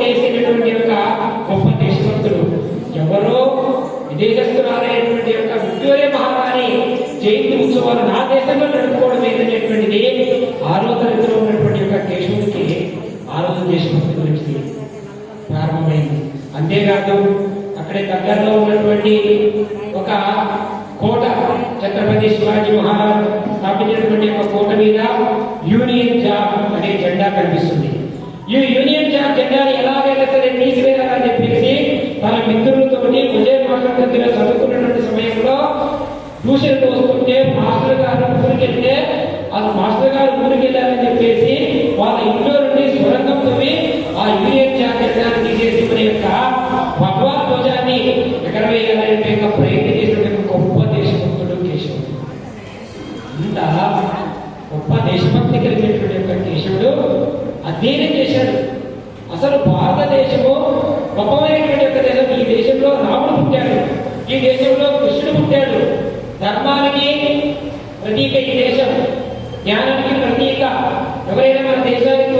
చేసినటువంటి యొక్క గొప్ప దేశభక్తుడు ఎవరో విదేశస్తురాలైనటువంటి యొక్క విక్టోరియా మహారాణి జయంతి ఉత్సవాలు నా దేశంలో నడుపుకోవడం ఏంటనేటువంటిది ఆరో తరగతిలో ఉన్నటువంటి యొక్క కేశవుడికి ఆ రోజు దేశభక్తి గురించి ప్రారంభమైంది. అంతేకాదు అక్కడే దగ్గరలో ఉన్నటువంటి ఒక కోట ఛత్రపతి శివాజీ మహారాజ్ స్థాపించినటువంటి ఒక కోట మీద యూనియన్ జాబ్ అనే జెండా కనిపిస్తుంది. ఈ యూనియన్ జెండాని ఎలాగైనా సరే తీసివేయాలని చెప్పేసి తన మిత్రులతోటి ఉదయం మాట్లాడుతున్న చదువుకున్నటువంటి సమయంలో ట్యూషన్కి వస్తుంటే మాస్టర్ గారు ఊరికి వెళ్తే అది మాస్టర్ గారు ఊరికి వెళ్ళారని చెప్పేసి వాళ్ళ ఇంట్లో నుండి సొరంగం తవ్వి ఆ యూనియన్ జాబ్ తీసేసి మన యొక్క భగవాన్ ధ్వజాన్ని ఎక్కడ వేయాలని యొక్క ప్రయత్నం చేసినటువంటి గొప్ప దేశభక్తుడు కేశవుడు. ఇంత గొప్ప దేశభక్తి కలిగినటువంటి యొక్క కేశవుడు అధ్యయనం చేశాడు. అసలు భారతదేశము గొప్పమైనటువంటి యొక్క దేశం. ఈ దేశంలో రాముడు పుట్టాడు. ఈ దేశంలో కృష్ణుడు పుట్టాడు. ధర్మానికి ప్రతీక ఈ దేశం. జ్ఞానానికి ప్రతీక. ఎవరైనా మన దేశానికి